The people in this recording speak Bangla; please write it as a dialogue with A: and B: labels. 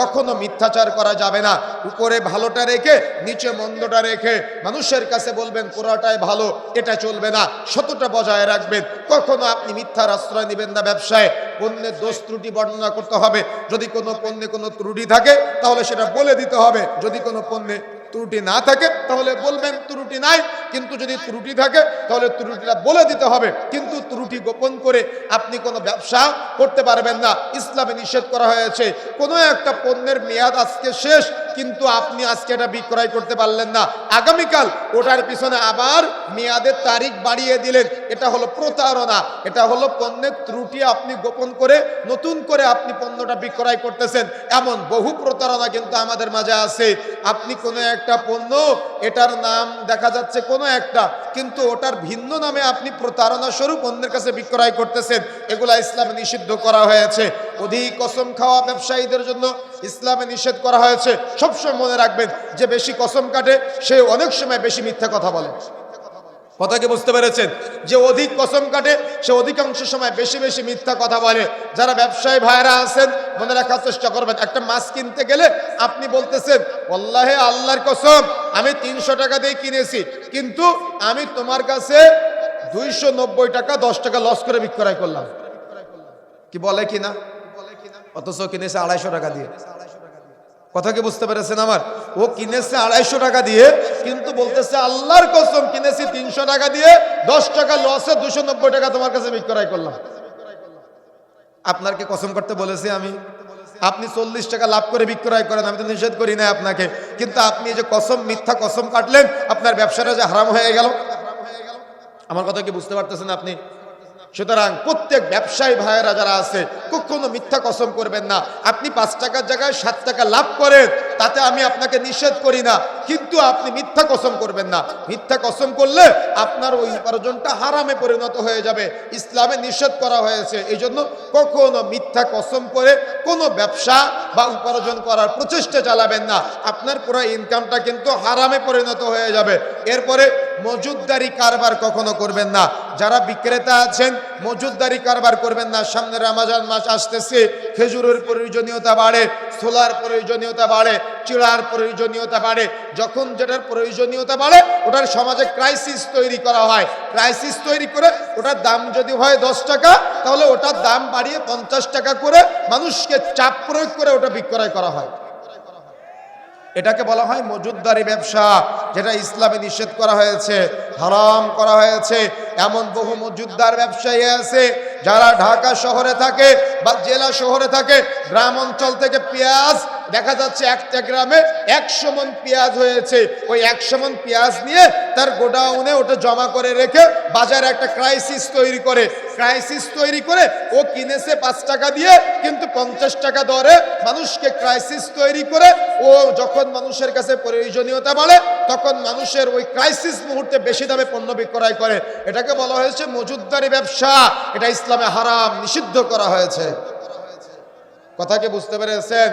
A: কখনো মিথ্যাচার করা যাবে না। উপরে ভালোটা রেখে, নিচে মন্দটা রেখে মানুষের কাছে বলবেন পুরাটাই ভালো, এটা চলবে না সতটা বজায় রাখবেন। কখনো আপনি মিথ্যার আশ্রয় নেবেন না ব্যবসায়। পণ্যের দোষ ত্রুটি বর্ণনা করতে হবে। যদি কোনো পণ্যে কোনো ত্রুটি থাকে, তাহলে সেটা বলে দিতে হবে। যদি কোনো পণ্যে ত্রুটি না থাকে, তাহলে বলবেন, ত্রুটি নাই কিন্তু যদি ত্রুটি থাকে, তাহলে ত্রুটিটা বলে দিতে হবে। কিন্তু ত্রুটি গোপন করে আপনি কোনো ব্যবসা করতে পারবেন না। ইসলামে নিষেধ করা হয়েছে। কোনো একটা পণ্যের মেয়াদ আজকে শেষ কিন্তু আপনি আজকে এটা বিক্রয় করতে পারলেন না। আগামীকাল ওটার পিছনে আবার মেয়াদের তারিখ বাড়িয়ে দিলেন। এটা হলো প্রতারণা, এটা হলো পণ্যের ত্রুটি আপনি গোপন করে, নতুন করে আপনি পণ্যটা বিক্রয় করতেছেন। এমন বহু প্রতারণা কিন্তু আমাদের মাঝে আছে। আপনি কোনো একটা পণ্য, এটার নাম দেখা যাচ্ছে কোনো একটা, কিন্তু ওটার ভিন্ন নামে আপনি প্রতারণা স্বরূপ অন্যের কাছে বিক্রয় করতেছেন। এগুলা ইসলাম নিষিদ্ধ করা হয়েছে। অধিক কসম খাওয়া ব্যবসায়ীদের জন্য ইসলামে নিষেধ করা হয়েছে। সবসময় মনে রাখবেন যে বেশি কসম কাটে, সে অনেক সময় বেশি মিথ্যা কথা বলে। কথা কি বুঝতে পেরেছেন? যে অধিক কসম কাটে, সে অধিকাংশ সময় বেশি বেশি মিথ্যা কথা বলে। যারা ব্যবসায়ী ভাইরা আছেন, মনে রাখার চেষ্টা করবেন, একটা মাছ কিনতে গেলে আপনি বলতেছেন আল্লাহে আল্লাহর কসম, আমি তিনশো টাকা দিয়ে কিনেছি, কিন্তু আমি তোমার কাছে দুইশো নব্বই টাকা, দশ টাকা লস করে বিক্রয় করলাম। কি বলে কিনা? অথচ কিনেছে আড়াইশো টাকা দিয়ে। কথা কি বুঝতে পেরেছেন আমার? ও কিনেছে আড়াইশো টাকা দিয়ে, কিন্তু বলতেছে, আল্লাহর কসম, কিনেছি তিনশো টাকা দিয়ে, দশ টাকা লসে দুশো নব্বই টাকা তোমার কাছে বিক্রয় করলাম। আপনার কি কসম করতে বলেছি আমি। আপনি চল্লিশ টাকা লাভ করে বিক্রয় করেন, আমি তো নিষেধ করি না আপনাকে। কিন্তু আপনি যে কসম, মিথ্যা কসম কাটলেন, আপনার ব্যবসাটা যে হারাম হয়ে গেল। আমার কথা কি বুঝতে পারতেছেন আপনি? সুতরাং প্রত্যেক ব্যবসায়ী ভাইয়েরা যারা আছে, কখনো মিথ্যা কসম করবেন না। আপনি পাঁচ টাকার জায়গায় সাত টাকা লাভ করেন, তাতে আমি আপনাকে নিষেধ করি না, কিন্তু আপনি মিথ্যা কসম করবেন না। মিথ্যা কসম করলে আপনার ওই উপার্জনটা হারামে পরিণত হয়ে যাবে। ইসলামে নিষেধ করা হয়েছে। এই জন্য কখনো মিথ্যা কসম করে কোনো ব্যবসা বা উপার্জন করার প্রচেষ্টা চালাবেন না। আপনার পুরো ইনকামটা কিন্তু হারামে পরিণত হয়ে যাবে। এরপরে মজুদদারি কারবার কখনো করবেন না। যারা বিক্রেতা আছেন, মজুদদারি কারবার করবেন না। সামনে রামাজান মাস আসতেছে, খেজুরের প্রয়োজনীয়তা বাড়ে, ছোলার প্রয়োজনীয়তা বাড়ে, চিড়ার প্রয়োজনীয়তা বাড়ে। যখন যেটার প্রয়োজনীয়তা বাড়ে, ওটার সমাজে ক্রাইসিস তৈরি করা হয়। ক্রাইসিস তৈরি করে ওটার দাম যদি হয় দশ টাকা, তাহলে ওটার দাম বাড়িয়ে পঞ্চাশ টাকা করে মানুষকে চাপ প্রয়োগ করে ওটা বিক্রয় করা হয়। এটাকে বলা হয় মজুদদারি ব্যবসা, যেটা ইসলামে নিষেধ করা হয়েছে, হারাম করা হয়েছে। এমন বহু মজুদদার ব্যবসায়ী আছে, যারা ঢাকা শহরে থাকে বা জেলা শহরে থাকে, গ্রাম অঞ্চল থেকে পেঁয়াজ দেখা যাচ্ছে একটা গ্রামে একশো মন পেঁয়াজ হয়েছে। ওই একশো মন পেঁয়াজ নিয়ে তার গোডাউনে ওটা জমা করে রেখে বাজারে একটা ক্রাইসিস তৈরি করে। ক্রাইসিস তৈরি করে ও কিনেছে পাঁচ টাকা দিয়ে, কিন্তু পঞ্চাশ টাকা দরে মানুষকে ক্রাইসিস তৈরি করে ও যখন মানুষের কাছে প্রয়োজনীয়তা বলে, তখন মানুষের ওই ক্রাইসিস মুহূর্তে বেশি দামে পণ্য বিক্রয় করে। এটাকে বলা হয়েছে মজুদদারি ব্যবসা। এটা ইসলামে হারাম, নিষিদ্ধ করা হয়েছে। কথা কি বুঝতে পেরেছেন?